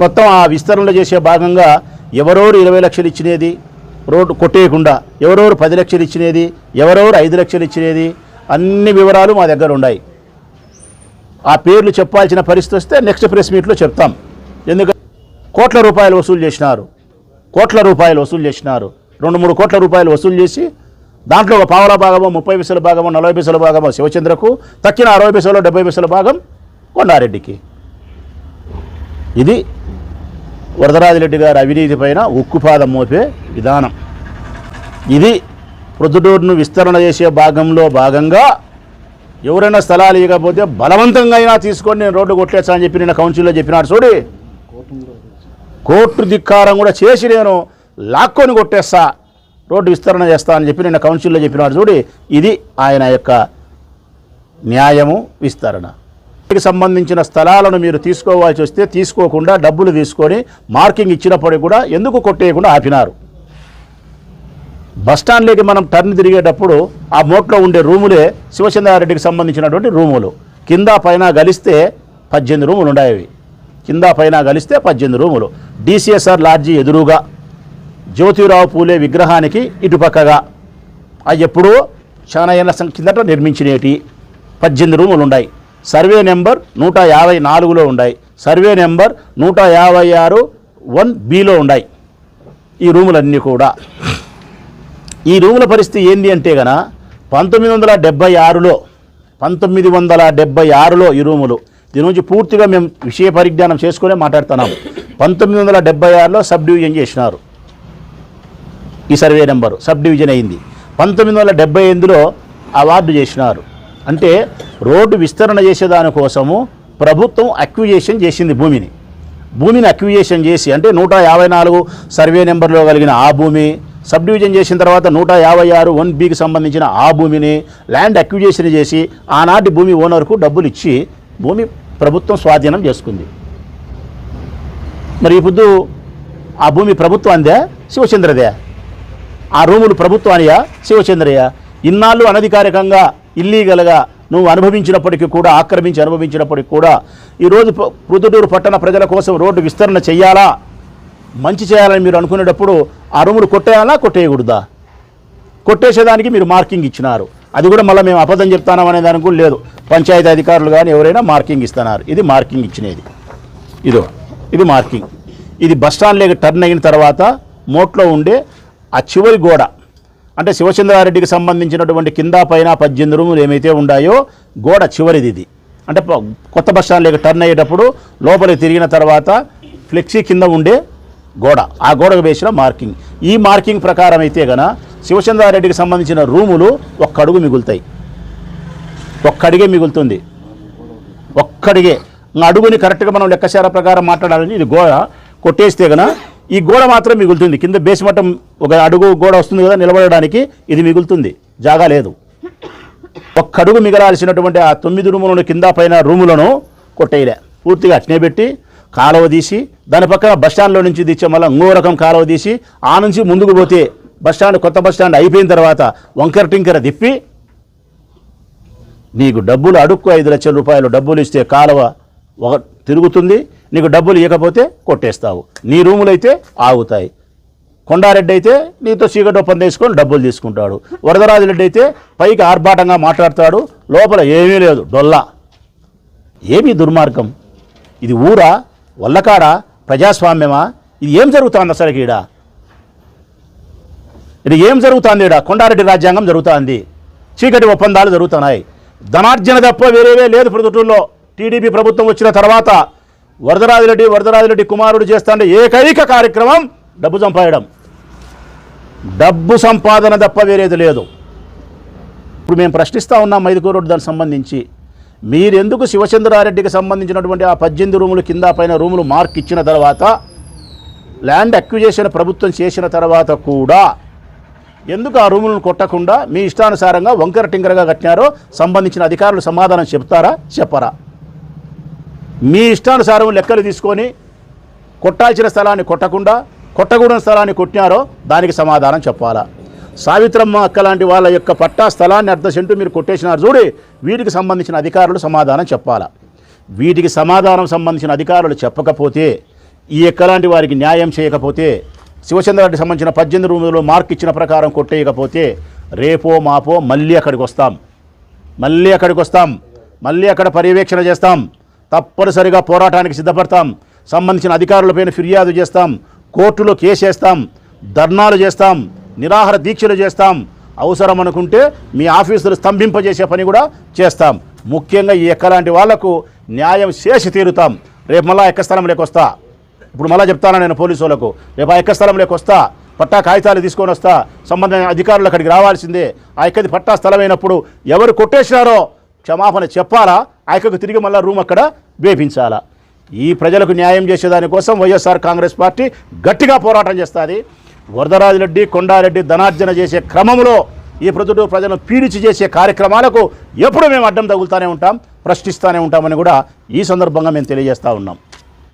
మొత్తం ఆ విస్తరణలో చేసే భాగంగా ఎవరెవరు ఇరవై లక్షలు ఇచ్చినది రోడ్డు కొట్టేయకుండా ఎవరెవరు పది లక్షలు ఇచ్చినది ఎవరెవరు ఐదు లక్షలు ఇచ్చినది అన్ని వివరాలు మా దగ్గర ఉన్నాయి. ఆ పేర్లు చెప్పాల్సిన పరిస్థితి వస్తే నెక్స్ట్ ప్రెస్ మీట్లో చెప్తాం. ఎందుకంటే కోట్ల రూపాయలు వసూలు చేసినారు. కోట్ల రూపాయలు వసూలు చేసినారు. రెండు మూడు కోట్ల రూపాయలు వసూలు చేసి దాంట్లో ఒక పావల భాగమో ముప్పై పైసల భాగమో నలభై పైసల భాగమో శివచంద్రకు తక్కిన అరవై పైసలో డెబ్బై పైసల భాగం కొండారెడ్డికి. ఇది వరదరాజిరెడ్డి గారి అవినీతి పైన ఉక్కుపాదం మోపే విధానం. ఇది ప్రొద్దుటూరును విస్తరణ చేసే భాగంలో భాగంగా ఎవరైనా స్థలాలు ఇవ్వకపోతే బలవంతంగా అయినా తీసుకొని నేను రోడ్డు కొట్టేస్తా అని చెప్పి నిన్న కౌన్సిల్లో చెప్పినాడు చూడి. కోర్టు ధిక్కారం కూడా చేసి నేను లాక్కొని కొట్టేస్తా రోడ్డు విస్తరణ చేస్తా అని చెప్పి నిన్న కౌన్సిల్లో చెప్పినాడు చూడి ఇది ఆయన యొక్క న్యాయము విస్తరణ. సంబంధించిన స్థలాలను మీరు తీసుకోవాల్సి వస్తే తీసుకోకుండా డబ్బులు తీసుకొని మార్కింగ్ ఇచ్చినప్పటికీ కూడా ఎందుకు కొట్టేయకుండా ఆపినారు? బస్టాండ్లోకి మనం టర్న్ తిరిగేటప్పుడు ఆ మోట్లో ఉండే రూములే శివచంద్రారెడ్డికి సంబంధించినటువంటి రూములు. కింద పైన గలిస్తే పద్దెనిమిది రూములు ఉండేవి కింద పైన కలిస్తే పద్దెనిమిది రూములు. డిసిఎస్ఆర్ లాడ్జీ ఎదురుగా జ్యోతిరావు పూలే విగ్రహానికి ఇటుపక్కగా. అవి ఎప్పుడూ చాలా ఏళ్ళ సం- కిందట నిర్మించినేటి పద్దెనిమిది రూములు ఉన్నాయి సర్వే నెంబర్ నూట యాభై నాలుగులో ఉన్నాయి సర్వే నెంబర్ నూట యాభై ఆరు వన్ బిలో ఉన్నాయి ఈ రూములన్నీ కూడా. ఈ రూముల పరిస్థితి ఏంటి అంటే గన పంతొమ్మిది వందల డెబ్బై ఆరులో పంతొమ్మిది వందల డెబ్బై ఆరులో ఈ రూములు దీని నుంచి పూర్తిగా మేము విషయ పరిజ్ఞానం చేసుకునే మాట్లాడుతున్నాం. పంతొమ్మిది వందల డెబ్బై ఆరులో సబ్ డివిజన్ చేసినారు. ఈ సర్వే నెంబరు సబ్ డివిజన్ అయింది. పంతొమ్మిది వందల డెబ్బై ఎనిమిదిలో అవార్డు చేసినారు. అంటే రోడ్డు విస్తరణ చేసేదానికోసము ప్రభుత్వం అక్విజేషన్ చేసింది భూమిని. భూమిని అక్విజేషన్ చేసి అంటే నూట యాభై నాలుగు సర్వే నెంబర్లో కలిగిన ఆ భూమి సబ్ డివిజన్ చేసిన తర్వాత నూట యాభై ఆరు వన్ బికి సంబంధించిన ఆ భూమిని ల్యాండ్ అక్విజేషన్ చేసి ఆనాటి భూమి ఓనర్కు డబ్బులు ఇచ్చి భూమి ప్రభుత్వం స్వాధీనం చేసుకుంది. మరి ఇప్పుడు ఆ భూమి ప్రభుత్వం అందే? శివచంద్రదే. ఆ రూములు ప్రభుత్వానియా శివచంద్రయ్య. ఇన్నాళ్ళు అనధికారికంగా ఇల్లీగల్గా నువ్వు అనుభవించినప్పటికీ కూడా ఆక్రమించి అనుభవించినప్పటికీ కూడా ఈరోజు ప- పట్టణ ప్రజల కోసం రోడ్డు విస్తరణ చేయాలా మంచి చేయాలని మీరు అనుకునేటప్పుడు ఆ రూములు కొట్టేయాలా కొట్టేయకూడదా? కొట్టేసేదానికి మీరు మార్కింగ్ ఇచ్చినారు. అది కూడా మళ్ళీ మేము అబద్ధం చెప్తానం అనే దానికి కూడా లేదు. పంచాయతీ అధికారులు కానీ ఎవరైనా మార్కింగ్ ఇస్తున్నారు. ఇది మార్కింగ్ ఇచ్చినది. ఇదో ఇది మార్కింగ్. ఇది బస్ స్టాండ్లోకి టర్న్ అయిన తర్వాత మోట్లో ఉండే ఆ చివరి గోడ అంటే శివచంద్రారెడ్డికి సంబంధించినటువంటి కింద పైన పద్దెనిమిది రూములు ఏమైతే ఉన్నాయో గోడ చివరిది ఇది. అంటే కొత్త బస్టాండ్ లేక టర్న్ అయ్యేటప్పుడు లోపలికి తిరిగిన తర్వాత ఫ్లెక్సీ కింద ఉండే గోడ. ఆ గోడకు వేసిన మార్కింగ్. ఈ మార్కింగ్ ప్రకారం అయితే గన శివచంద్రారెడ్డికి సంబంధించిన రూములు ఒక్క అడుగు మిగులుతాయి. ఒక్కడిగే మిగులుతుంది. ఒక్కడిగే. అడుగుని కరెక్ట్గా మనం లెక్కశార ప్రకారం మాట్లాడాలని ఇది గోడ కొట్టేస్తే గన ఈ గోడ మాత్రం మిగులుతుంది. కింద బేస్మట్టం ఒక అడుగు గోడ వస్తుంది కదా నిలబడడానికి ఇది మిగులుతుంది. జాగా లేదు. ఒక్క అడుగు మిగలాల్సినటువంటి ఆ తొమ్మిది రూములను కింద పైన రూములను కొట్టేయలే. పూర్తిగా అట్నే పెట్టి కాలువ తీసి దాని పక్కన బస్టాండ్లో నుంచి తెచ్చే మళ్ళీ ఇంకో రకం కాలువ తీసి ఆ నుంచి ముందుకు పోతే బస్ స్టాండ్ కొత్త బస్ స్టాండ్ అయిపోయిన తర్వాత వంకర టింకర తిప్పి నీకు డబ్బులు అడుక్కు ఐదు లక్షల రూపాయలు డబ్బులు ఇస్తే కాలువ ఒక తిరుగుతుంది నీకు డబ్బులు ఇవ్వకపోతే కొట్టేస్తావు. నీ రూములు అయితే ఆగుతాయి. కొండారెడ్డి అయితే నీతో చీకటి ఒప్పందం తీసుకొని డబ్బులు తీసుకుంటాడు. వరదరాజు రెడ్డి అయితే పైకి ఆర్భాటంగా మాట్లాడతాడు. లోపల ఏమీ లేదు డొల్లా. ఏమీ దుర్మార్గం? ఇది ఊరా వల్లకాడ ప్రజాస్వామ్యమా? ఇది ఏం జరుగుతుంది అసలు ఈడ ఇది ఏం జరుగుతుంది ఇక్కడ కొండారెడ్డి రాజ్యాంగం జరుగుతుంది. చీకటి ఒప్పందాలు జరుగుతున్నాయి. ధనార్జన తప్ప వేరేవే లేదు ప్రొద్దుటూరులో. టీడీపీ ప్రభుత్వం వచ్చిన తర్వాత వరదరాజిరెడ్డి వరదరాజిరెడ్డి కుమారుడు చేస్తుండే ఏకైక కార్యక్రమం డబ్బు సంపాదడం డబ్బు సంపాదన తప్ప వేరేది లేదు. ఇప్పుడు మేము ప్రశ్నిస్తూ ఉన్నాం మైదుకూరు దానికి సంబంధించి. మీరెందుకు శివచంద్రారెడ్డికి సంబంధించినటువంటి ఆ పద్దెనిమిది రూములు కింద పైన రూములు మార్క్ ఇచ్చిన తర్వాత ల్యాండ్ అక్విజేషన్ ప్రభుత్వం చేసిన తర్వాత కూడా ఎందుకు ఆ రూములను కొట్టకుండా మీ ఇష్టానుసారంగా వంకర టింకరగా కట్టినారో సంబంధించిన అధికారులు సమాధానం చెప్తారా? చెప్పరా. మీ ఇష్టానుసారం లెక్కలు తీసుకొని కొట్టాల్సిన స్థలాన్ని కొట్టకుండా కొట్టకూడని స్థలాన్ని కొట్టినారో దానికి సమాధానం చెప్పాలా. సావిత్రమ్మ అక్క లాంటి వాళ్ళ యొక్క పట్టా స్థలాన్ని అర్ధ సెంటు మీరు కొట్టేసినారు చూడి వీటికి సంబంధించిన అధికారులు సమాధానం చెప్పాలా. వీటికి సమాధానం సంబంధించిన అధికారులు చెప్పకపోతే ఈ ఎక్కలాంటి వారికి న్యాయం చేయకపోతే శివచంద్రరెడ్డి సంబంధించిన పద్దెనిమిది రూములు మార్క్ ఇచ్చిన ప్రకారం కొట్టేయకపోతే రేపో మాపో మళ్ళీ అక్కడికి వస్తాం. మళ్ళీ అక్కడికి వస్తాం. మళ్ళీ అక్కడ పర్యవేక్షణ చేస్తాం. తప్పనిసరిగా పోరాటానికి సిద్ధపడతాం. సంబంధించిన అధికారులపైన ఫిర్యాదు చేస్తాం. కోర్టులో కేసు వేస్తాం. ధర్నాలు చేస్తాం. నిరాహార దీక్షలు చేస్తాం. అవసరం అనుకుంటే మీ ఆఫీసులు స్తంభింపజేసే పని కూడా చేస్తాం. ముఖ్యంగా ఈ ఎక్కలాంటి వాళ్ళకు న్యాయం చేసి తీరుతాం. రేపు మళ్ళా ఎక్క స్థలం లేకొస్తా ఇప్పుడు మళ్ళా చెప్తాను నేను పోలీసు వాళ్ళకు రేపు ఆ ఎక్క స్థలంలోకి వస్తా పట్టా కాగితాలు తీసుకొని వస్తా సంబంధమైన అధికారులు అక్కడికి రావాల్సిందే. ఆ ఎక్కది పట్టా స్థలమైనప్పుడు ఎవరు కొట్టేసినారో క్షమాపణ చెప్పాలా? ఆ ఎక్కకు తిరిగి మళ్ళీ రూమ్ అక్కడ వేపించాలా? ఈ ప్రజలకు న్యాయం చేసేదానికోసం వైఎస్ఆర్ కాంగ్రెస్ పార్టీ గట్టిగా పోరాటం చేస్తుంది. వరదరాజిరెడ్డి కొండారెడ్డి ధనార్జన చేసే క్రమంలో ఈ ప్రజలు ప్రజలను పీడిచి చేసే కార్యక్రమాలకు ఎప్పుడు మేము అడ్డం తగులుతూనే ఉంటాం ప్రశ్నిస్తూనే ఉంటామని కూడా ఈ సందర్భంగా మేము తెలియజేస్తూ ఉన్నాం.